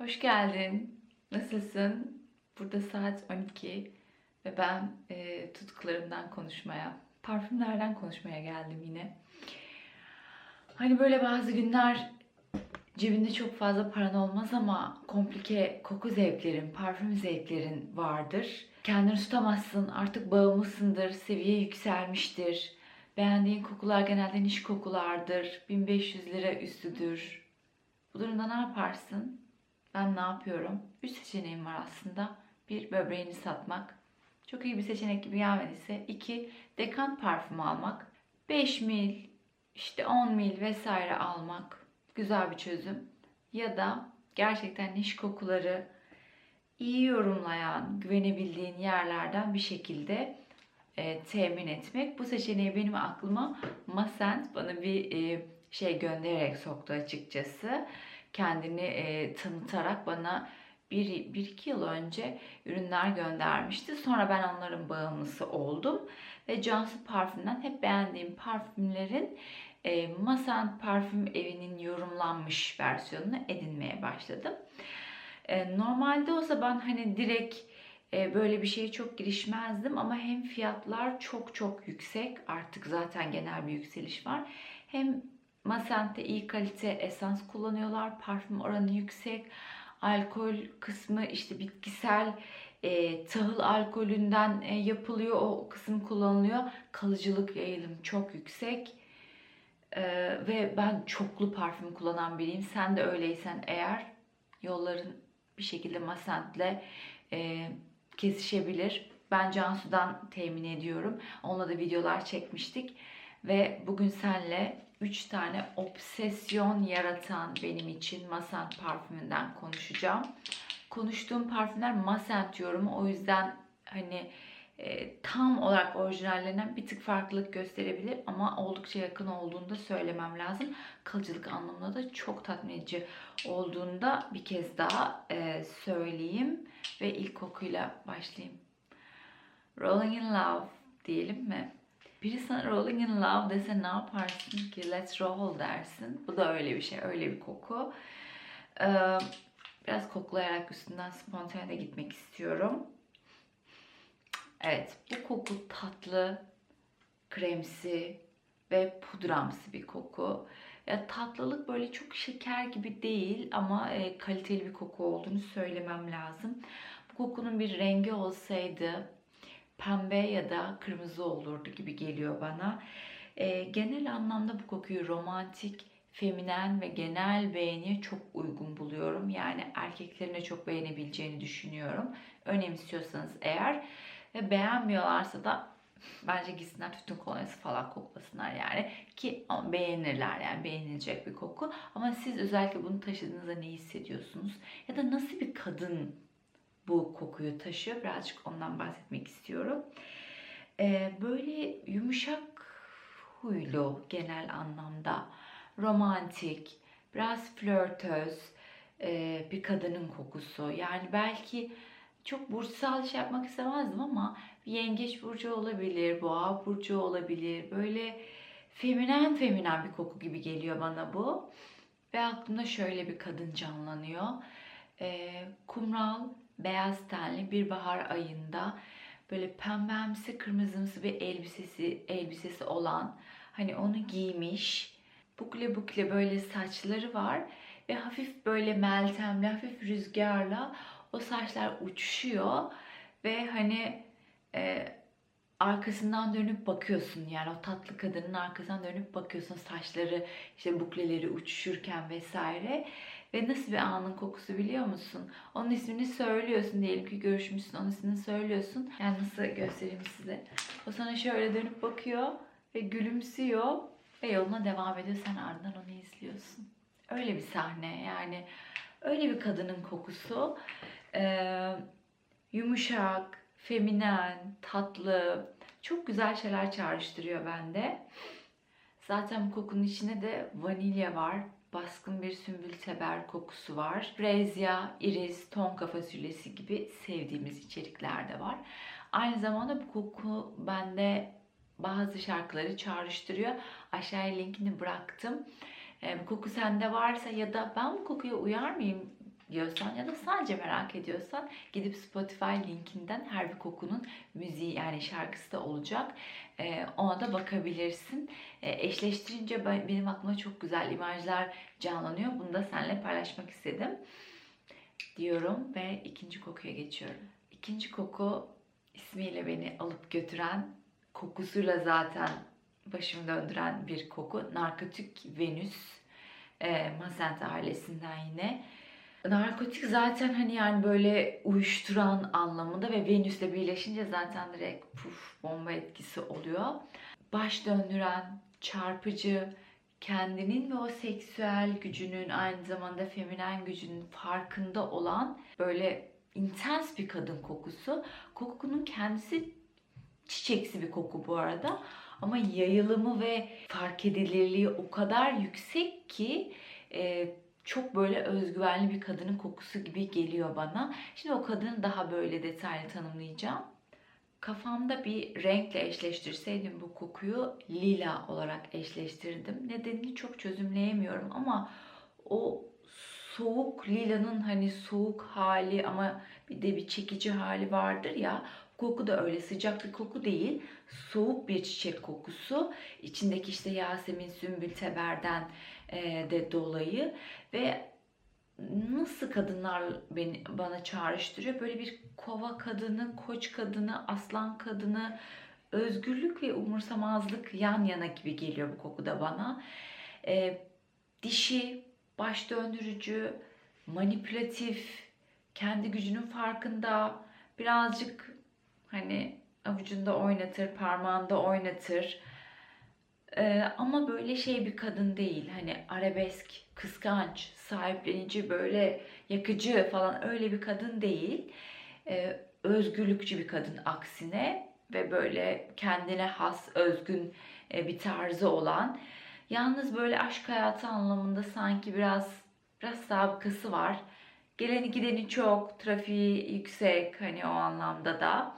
Hoş geldin. Nasılsın? Burada saat 12 ve ben e, tutkularımdan konuşmaya, parfümlerden konuşmaya geldim yine. Hani böyle bazı günler cebinde çok fazla paran olmaz ama komplike koku zevklerin, parfüm zevklerin vardır. Kendini tutamazsın, artık bağımlısındır, seviye yükselmiştir. Beğendiğin kokular genelde niş kokulardır, 1500 lira üstüdür. Bu durumda ne yaparsın? Ben ne yapıyorum? Üç seçeneğim var aslında. Bir, böbreğini satmak. Çok iyi bir seçenek gibi gelmediyse. iki dekant parfüm almak. 5 mil, işte 10 mil vesaire almak. Güzel bir çözüm. Ya da gerçekten niş kokuları iyi yorumlayan, güvenebildiğin yerlerden bir şekilde e, temin etmek. Bu seçeneği benim aklıma Masent bana bir e, şey göndererek soktu açıkçası. Kendini e, tanıtarak bana bir, bir iki yıl önce ürünler göndermişti. Sonra ben onların bağımlısı oldum. Ve Cansu Parfüm'den hep beğendiğim parfümlerin e, Masent Parfüm Evi'nin yorumlanmış versiyonunu edinmeye başladım. E, normalde olsa ben hani direkt e, böyle bir şeye çok girişmezdim ama hem fiyatlar çok çok yüksek artık zaten genel bir yükseliş var. Hem Masent'te iyi kalite esans kullanıyorlar. Parfüm oranı yüksek. Alkol kısmı işte bitkisel e, tahıl alkolünden e, yapılıyor. O kısım kullanılıyor. Kalıcılık yayılım çok yüksek. E, ve ben çoklu parfüm kullanan biriyim. Sen de öyleysen eğer yolların bir şekilde Masent'le e, kesişebilir. Ben Cansu'dan temin ediyorum. Onunla da videolar çekmiştik. Ve bugün senle 3 tane obsesyon yaratan benim için Masent parfümünden konuşacağım. Konuştuğum parfümler Masent yorumu. O yüzden hani e, tam olarak orijinallerinden bir tık farklılık gösterebilir ama oldukça yakın olduğunu da söylemem lazım. Kalıcılık anlamında da çok tatmin edici olduğunda bir kez daha e, söyleyeyim ve ilk kokuyla başlayayım. Rolling in Love diyelim mi? Biri sana Rolling in Love dese ne yaparsın ki? Let's roll dersin. Bu da öyle bir şey, öyle bir koku. Biraz koklayarak üstünden spontane gitmek istiyorum. Evet, bu koku tatlı, kremsi ve pudramsı bir koku. Ya tatlılık böyle çok şeker gibi değil ama e, kaliteli bir koku olduğunu söylemem lazım. Bu kokunun bir rengi olsaydı pembe ya da kırmızı olurdu gibi geliyor bana. E, genel anlamda bu kokuyu romantik, feminen ve genel beğeniye çok uygun buluyorum. Yani erkeklerin de çok beğenebileceğini düşünüyorum. Önemsiyorsanız eğer ve beğenmiyorlarsa da bence gitsinler tütün kolonyası falan koklasınlar yani ki beğenirler yani beğenilecek bir koku ama siz özellikle bunu taşıdığınızda ne hissediyorsunuz ya da nasıl bir kadın bu kokuyu taşıyor. Birazcık ondan bahsetmek istiyorum. Ee, böyle yumuşak huylu genel anlamda romantik, biraz flörtöz e, bir kadının kokusu. Yani belki çok burçsal şey yapmak istemezdim ama yengeç burcu olabilir, boğa burcu olabilir. Böyle feminen feminen bir koku gibi geliyor bana bu. Ve aklımda şöyle bir kadın canlanıyor. Ee, kumral, beyaz tenli bir bahar ayında böyle pembemsi kırmızımsı bir elbisesi elbisesi olan hani onu giymiş bukle bukle böyle saçları var ve hafif böyle meltemli hafif rüzgarla o saçlar uçuşuyor ve hani e, arkasından dönüp bakıyorsun yani o tatlı kadının arkasından dönüp bakıyorsun saçları işte bukleleri uçuşurken vesaire ve nasıl bir anın kokusu biliyor musun? Onun ismini söylüyorsun diyelim ki görüşmüşsün onun ismini söylüyorsun. Yani nasıl göstereyim size. O sana şöyle dönüp bakıyor ve gülümsüyor ve yoluna devam ediyor. Sen ardından onu izliyorsun. Öyle bir sahne yani öyle bir kadının kokusu. Ee, yumuşak, feminen, tatlı, çok güzel şeyler çağrıştırıyor bende. Zaten bu kokunun içinde de vanilya var. Baskın bir sümbül teber kokusu var. Brezya, iris, tonka fasulyesi gibi sevdiğimiz içerikler de var. Aynı zamanda bu koku bende bazı şarkıları çağrıştırıyor. Aşağıya linkini bıraktım. E, koku sende varsa ya da ben bu kokuya uyar mıyım diyorsan ya da sadece merak ediyorsan gidip Spotify linkinden her bir kokunun müziği yani şarkısı da olacak. Ee, ona da bakabilirsin. Ee, eşleştirince ben, benim aklıma çok güzel imajlar canlanıyor. Bunu da seninle paylaşmak istedim. Diyorum ve ikinci kokuya geçiyorum. İkinci koku ismiyle beni alıp götüren, kokusuyla zaten başımı döndüren bir koku. Narkotik Venüs. E, Mazent ailesinden yine. Narkotik zaten hani yani böyle uyuşturan anlamında ve Venüs'le birleşince zaten direkt puf bomba etkisi oluyor. Baş döndüren, çarpıcı, kendinin ve o seksüel gücünün aynı zamanda feminen gücünün farkında olan böyle intens bir kadın kokusu. Kokunun kendisi çiçeksi bir koku bu arada. Ama yayılımı ve fark edilirliği o kadar yüksek ki e, çok böyle özgüvenli bir kadının kokusu gibi geliyor bana. Şimdi o kadını daha böyle detaylı tanımlayacağım. Kafamda bir renkle eşleştirseydim bu kokuyu lila olarak eşleştirdim. Nedenini çok çözümleyemiyorum ama o soğuk lilanın hani soğuk hali ama bir de bir çekici hali vardır ya. Koku da öyle sıcak bir koku değil. Soğuk bir çiçek kokusu. İçindeki işte Yasemin, Sümbül, Teber'den de dolayı ve nasıl kadınlar beni bana çağrıştırıyor? Böyle bir kova kadını, koç kadını, aslan kadını, özgürlük ve umursamazlık yan yana gibi geliyor bu koku da bana. E, dişi, baş döndürücü, manipülatif, kendi gücünün farkında, birazcık hani avucunda oynatır, parmağında oynatır. Ee, ama böyle şey bir kadın değil. Hani arabesk, kıskanç, sahiplenici, böyle yakıcı falan öyle bir kadın değil. Ee, özgürlükçü bir kadın aksine ve böyle kendine has, özgün e, bir tarzı olan. Yalnız böyle aşk hayatı anlamında sanki biraz biraz sabıkası var. Geleni gideni çok, trafiği yüksek hani o anlamda da.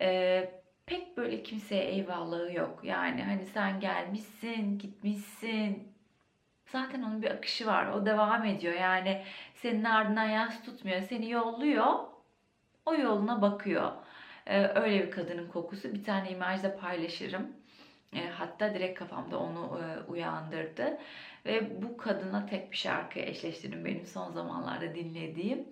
Ee, pek böyle kimseye eyvallahı yok. Yani hani sen gelmişsin, gitmişsin. Zaten onun bir akışı var. O devam ediyor. Yani senin ardından yas tutmuyor. Seni yolluyor. O yoluna bakıyor. Ee, öyle bir kadının kokusu. Bir tane imajda paylaşırım. E, hatta direkt kafamda onu e, uyandırdı. Ve bu kadına tek bir şarkı eşleştirdim benim son zamanlarda dinlediğim.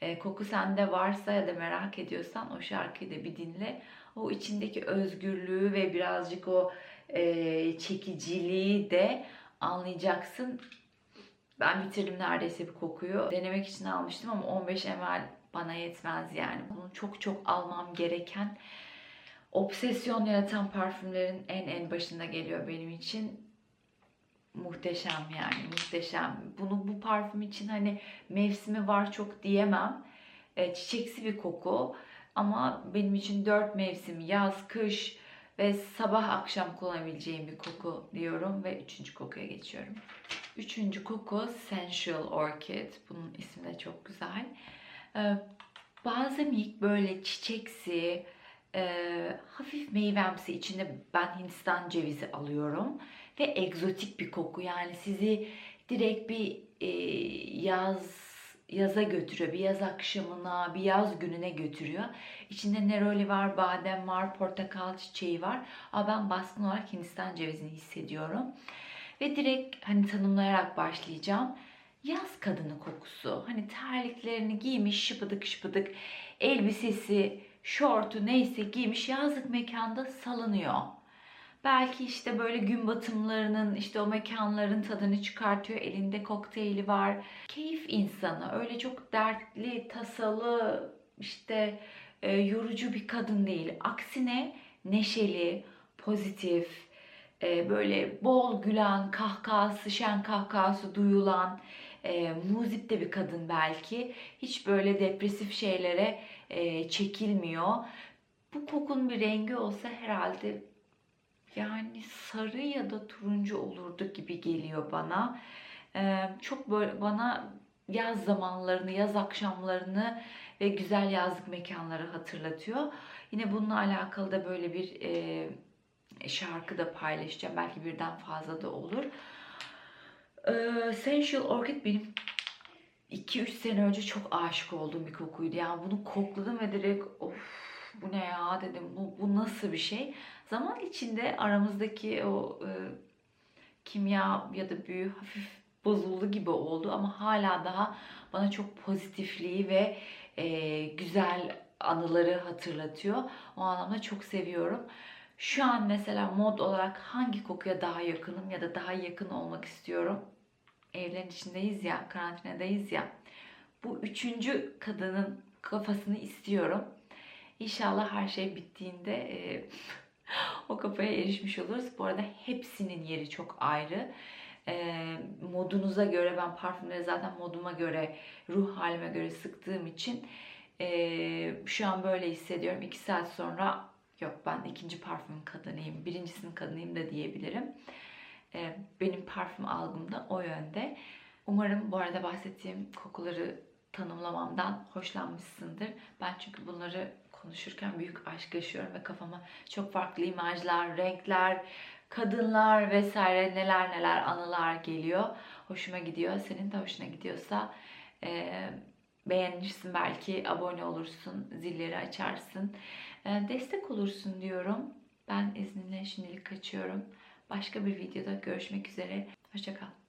E, koku sende varsa ya da merak ediyorsan o şarkıyı da bir dinle. O içindeki özgürlüğü ve birazcık o e, çekiciliği de anlayacaksın. Ben bitirdim neredeyse bir kokuyu. Denemek için almıştım ama 15 ml bana yetmez yani. Bunu çok çok almam gereken obsesyon yaratan parfümlerin en en başında geliyor benim için. Muhteşem yani muhteşem. Bunu bu parfüm için hani mevsimi var çok diyemem. E, çiçeksi bir koku ama benim için dört mevsim yaz, kış ve sabah akşam kullanabileceğim bir koku diyorum ve üçüncü kokuya geçiyorum. Üçüncü koku Sensual Orchid. Bunun ismi de çok güzel. E, balzamik böyle çiçeksi, e, hafif meyvemsi içinde ben Hindistan cevizi alıyorum ve egzotik bir koku yani sizi direkt bir e, yaz yaza götürüyor. Bir yaz akşamına, bir yaz gününe götürüyor. İçinde neroli var, badem var, portakal çiçeği var. Ama ben baskın olarak Hindistan cevizini hissediyorum. Ve direkt hani tanımlayarak başlayacağım. Yaz kadını kokusu. Hani terliklerini giymiş şıpıdık şıpıdık. Elbisesi, şortu neyse giymiş yazlık mekanda salınıyor. Belki işte böyle gün batımlarının işte o mekanların tadını çıkartıyor. Elinde kokteyli var. Keyif insanı. Öyle çok dertli, tasalı, işte e, yorucu bir kadın değil. Aksine neşeli, pozitif, e, böyle bol gülen, kahkahası, şen kahkahası duyulan, e, muzip de bir kadın belki. Hiç böyle depresif şeylere e, çekilmiyor. Bu kokun bir rengi olsa herhalde yani sarı ya da turuncu olurdu gibi geliyor bana. Çok böyle bana yaz zamanlarını, yaz akşamlarını ve güzel yazlık mekanları hatırlatıyor. Yine bununla alakalı da böyle bir e, şarkı da paylaşacağım. Belki birden fazla da olur. Ee, Sensual Orchid benim 2-3 sene önce çok aşık olduğum bir kokuydu. Yani bunu kokladım ve direkt of bu ne ya dedim. Bu, bu nasıl bir şey? Zaman içinde aramızdaki o e, kimya ya da büyü hafif bozuldu gibi oldu ama hala daha bana çok pozitifliği ve e, güzel anıları hatırlatıyor. O anlamda çok seviyorum. Şu an mesela mod olarak hangi kokuya daha yakınım ya da daha yakın olmak istiyorum? Evlerin içindeyiz ya, karantinadayız ya. Bu üçüncü kadının kafasını istiyorum. İnşallah her şey bittiğinde e, o kafaya erişmiş oluruz. Bu arada hepsinin yeri çok ayrı. E, modunuza göre ben parfümleri zaten moduma göre, ruh halime göre sıktığım için e, şu an böyle hissediyorum. İki saat sonra yok ben ikinci parfümün kadınıyım, birincisinin kadınıyım da diyebilirim. E, benim parfüm algım da o yönde. Umarım bu arada bahsettiğim kokuları tanımlamamdan hoşlanmışsındır. Ben çünkü bunları konuşurken büyük aşk yaşıyorum ve kafama çok farklı imajlar, renkler, kadınlar vesaire neler neler anılar geliyor. Hoşuma gidiyor. Senin de hoşuna gidiyorsa e, beğenirsin belki, abone olursun, zilleri açarsın. E, destek olursun diyorum. Ben izninle şimdilik kaçıyorum. Başka bir videoda görüşmek üzere. Hoşçakal.